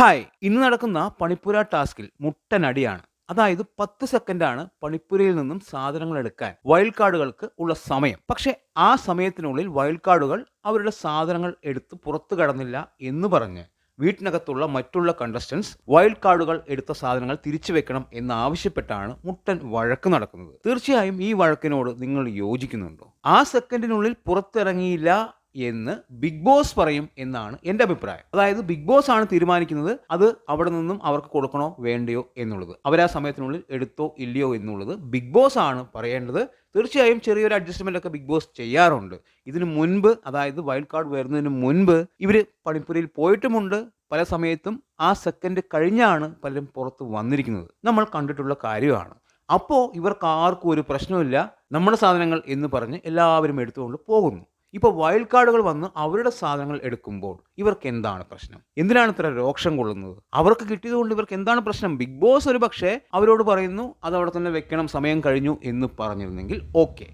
Hi ഇന്ന് നടക്കുന്ന പണിപ്പുര ടാസ്കിൽ മുട്ടനടിയാണ്. അതായത് പത്ത് സെക്കൻഡാണ് പണിപ്പുരയിൽ നിന്നും സാധനങ്ങൾ എടുക്കാൻ വൈൽഡ് കാർഡുകൾക്ക് ഉള്ള സമയം. പക്ഷെ ആ സമയത്തിനുള്ളിൽ വൈൽഡ് കാർഡുകൾ അവരുടെ സാധനങ്ങൾ എടുത്ത് പുറത്തു കടന്നില്ല എന്ന് പറഞ്ഞ് വീട്ടിനകത്തുള്ള മറ്റുള്ള കണ്ടസ്റ്റൻസ് വൈൽഡ് കാർഡുകൾ എടുത്ത സാധനങ്ങൾ തിരിച്ചു വെക്കണം എന്നാവശ്യപ്പെട്ടാണ് മുട്ടൻ വഴക്ക് നടക്കുന്നത്. തീർച്ചയായും ഈ വഴക്കിനോട് നിങ്ങൾ യോജിക്കുന്നുണ്ടോ? ആ സെക്കൻഡിനുള്ളിൽ പുറത്തിറങ്ങിയില്ല എന്ന് ബിഗ് ബോസ് പറയും എന്നാണ് എന്റെ അഭിപ്രായം. അതായത് ബിഗ് ബോസ് ആണ് തീരുമാനിക്കുന്നത് അത് അവിടെ നിന്നും അവർക്ക് കൊടുക്കണോ വേണ്ടയോ എന്നുള്ളത്. അവർ ആ സമയത്തിനുള്ളിൽ എടുത്തോ ഇല്ലയോ എന്നുള്ളത് ബിഗ് ബോസ് ആണ് പറയേണ്ടത്. തീർച്ചയായും ചെറിയൊരു അഡ്ജസ്റ്റ്മെന്റ് ഒക്കെ ബിഗ് ബോസ് ചെയ്യാറുണ്ട്. ഇതിനു മുൻപ് അതായത് വൈൽഡ് കാർഡ് വരുന്നതിന് മുൻപ് ഇവർ പണിപ്പുരയിൽ പോയിട്ടുമുണ്ട്. പല സമയത്തും ആ സെക്കൻഡ് കഴിഞ്ഞാണ് പലരും പുറത്ത് വന്നിരിക്കുന്നത്. നമ്മൾ കണ്ടിട്ടുള്ള കാര്യമാണ്. അപ്പോൾ ഇവർക്ക് ആർക്കും ഒരു പ്രശ്നമില്ല നമ്മുടെ സാധനങ്ങൾ എന്ന് പറഞ്ഞ് എല്ലാവരും എടുത്തുകൊണ്ട് പോകുന്നു. ഇപ്പോൾ വൈൽഡ് കാർഡുകൾ വന്ന് അവരുടെ സാധനങ്ങൾ എടുക്കുമ്പോൾ ഇവർക്ക് എന്താണ് പ്രശ്നം? എന്തിനാണ് ഇത്ര രോക്ഷം കൊള്ളുന്നത്? അവർക്ക് കിട്ടിയതുകൊണ്ട് ഇവർക്ക് എന്താണ് പ്രശ്നം? ബിഗ് ബോസ് ഒരു പക്ഷേ അവരോട് പറയുന്നു അത് അവിടെ തന്നെ വെക്കണം സമയം കഴിഞ്ഞു എന്ന് പറഞ്ഞിരുന്നെങ്കിൽ ഓക്കെ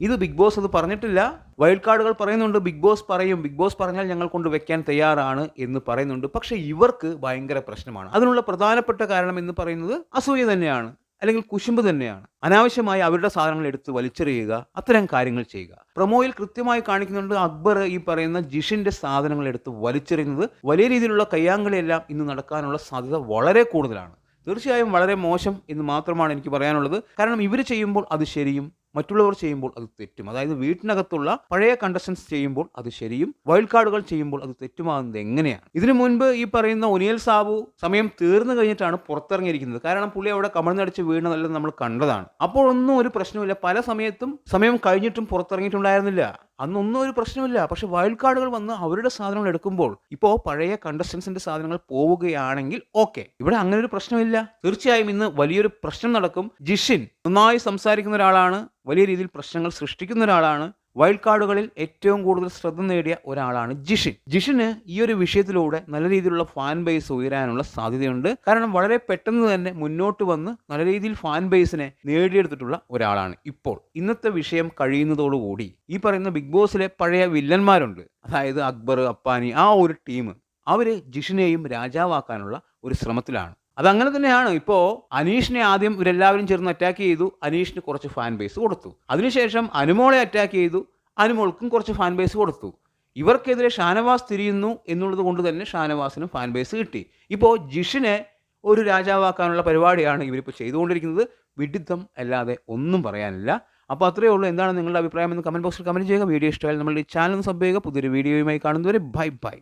ഇത് ബിഗ് ബോസ് അത് പറഞ്ഞിട്ടില്ല. വൈൽഡ് കാർഡുകൾ പറയുന്നുണ്ട് ബിഗ് ബോസ് പറയും. ബിഗ് ബോസ് പറഞ്ഞാൽ ഞങ്ങൾ കൊണ്ട് വെക്കാൻ തയ്യാറാണ് എന്ന് പറയുന്നുണ്ട്. പക്ഷേ ഇവർക്ക് ഭയങ്കര പ്രശ്നമാണ്. അതിനുള്ള പ്രധാനപ്പെട്ട കാരണം എന്ന് പറയുന്നത് അസൂയ തന്നെയാണ്. അല്ലെങ്കിൽ കുശുമ്പ് തന്നെയാണ്. അനാവശ്യമായി അവരുടെ സാധനങ്ങൾ എടുത്ത് വലിച്ചെറിയുക അത്തരം കാര്യങ്ങൾ ചെയ്യുക. പ്രൊമോയിൽ കൃത്യമായി കാണിക്കുന്നുണ്ട് അക്ബർ ഈ പറയുന്ന ജിഷിന്റെ സാധനങ്ങൾ എടുത്ത് വലിച്ചെറിയുന്നത്. വലിയ രീതിയിലുള്ള കയ്യാങ്കളിയെല്ലാം ഇന്ന് നടക്കാനുള്ള സാധ്യത വളരെ കൂടുതലാണ്. തീർച്ചയായും വളരെ മോശം എന്ന് മാത്രമാണ് എനിക്ക് പറയാനുള്ളത്. കാരണം ഇവർ ചെയ്യുമ്പോൾ അത് ശരിയും മറ്റുള്ളവർ ചെയ്യുമ്പോൾ അത് തെറ്റും. അതായത് വീട്ടിനകത്തുള്ള പഴയ കണ്ടസ്റ്റൻസ് ചെയ്യുമ്പോൾ അത് ശരിയും വൈൽഡ് കാർഡുകൾ ചെയ്യുമ്പോൾ അത് തെറ്റുമാകുന്നത് എങ്ങനെയാണ്? ഇതിനു മുൻപ് ഈ പറയുന്ന ഒനിയൽ സാബു സമയം തീർന്നു കഴിഞ്ഞിട്ടാണ് പുറത്തിറങ്ങിയിരിക്കുന്നത്. കാരണം പുള്ളി അവിടെ കമഴ്ന്നടിച്ച് വീണതെല്ലാം നമ്മൾ കണ്ടതാണ്. അപ്പോൾ ഒന്നും ഒരു പ്രശ്നമില്ല പല സമയത്തും സമയം കഴിഞ്ഞിട്ടും പുറത്തിറങ്ങിയിട്ടുണ്ടായിരുന്നില്ല. അന്നൊന്നും ഒരു പ്രശ്നമില്ല. പക്ഷെ വൈൽഡ് കാർഡുകൾ വന്ന് അവരുടെ സാധനങ്ങൾ എടുക്കുമ്പോൾ ഇപ്പോൾ പഴയ കണ്ടസ്റ്റൻസിന്റെ സാധനങ്ങൾ പോവുകയാണെങ്കിൽ ഓക്കെ ഇവിടെ അങ്ങനെ ഒരു പ്രശ്നമില്ല. തീർച്ചയായും ഇന്ന് വലിയൊരു പ്രശ്നം നടക്കും. ജിഷിൻ നന്നായി സംസാരിക്കുന്ന ഒരാളാണ്. വലിയ രീതിയിൽ പ്രശ്നങ്ങൾ സൃഷ്ടിക്കുന്ന ഒരാളാണ്. വൈൽഡ് കാർഡുകളിൽ ഏറ്റവും കൂടുതൽ ശ്രദ്ധ നേടിയ ഒരാളാണ് ജിഷിൻ. ജിഷിന് ഈ ഒരു വിഷയത്തിലൂടെ നല്ല രീതിയിലുള്ള ഫാൻ ബേസ് ഉയരാനുള്ള സാധ്യതയുണ്ട്. കാരണം വളരെ പെട്ടെന്ന് തന്നെ മുന്നോട്ട് വന്ന് നല്ല രീതിയിൽ ഫാൻ ബേസിനെ നേടിയെടുത്തിട്ടുള്ള ഒരാളാണ് ഇപ്പോൾ. ഇന്നത്തെ വിഷയം കഴിയുന്നതോടുകൂടി ഈ പറയുന്ന ബിഗ് ബോസിലെ പഴയ വില്ലന്മാരുണ്ട്. അതായത് അക്ബർ അപ്പാനി ആ ഒരു ടീം അവർ ജിഷിനെയും രാജാവാക്കാനുള്ള ഒരു ശ്രമത്തിലാണ്. അതങ്ങനെ തന്നെയാണ്. ഇപ്പോൾ അനീഷിനെ ആദ്യം ഇവരെല്ലാവരും ചേർന്ന് അറ്റാക്ക് ചെയ്തു. അനീഷിന് കുറച്ച് ഫാൻ ബേസ് കൊടുത്തു. അതിനുശേഷം അനുമോളെ അറ്റാക്ക് ചെയ്തു. അനുമോൾക്കും കുറച്ച് ഫാൻ ബേസ് കൊടുത്തു. ഇവർക്കെതിരെ ഷാനവാസ് തിരിയുന്നു എന്നുള്ളത് കൊണ്ട് തന്നെ ഷാനവാസിന് ഫാൻ ബേസ് കിട്ടി. ഇപ്പോൾ ജിഷിനെ ഒരു രാജാവാക്കാനുള്ള പരിപാടിയാണ് ഇവരിപ്പോൾ ചെയ്തുകൊണ്ടിരിക്കുന്നത്. വിഡിത്തം അല്ലാതെ ഒന്നും പറയാനില്ല. അപ്പോൾ അത്രയേ ഉള്ളൂ. എന്താണ് നിങ്ങളുടെ അഭിപ്രായം എന്ന് കമന്റ് ബോക്സിൽ കമന്റ് ചെയ്യുക. വീഡിയോ ഇഷ്ടമായാൽ നമ്മളുടെ ഈ ചാനൽ സബ് ചെയ്യുക. പുതിയൊരു വീഡിയോയുമായി കാണുന്നവരെ ബൈ ബൈ.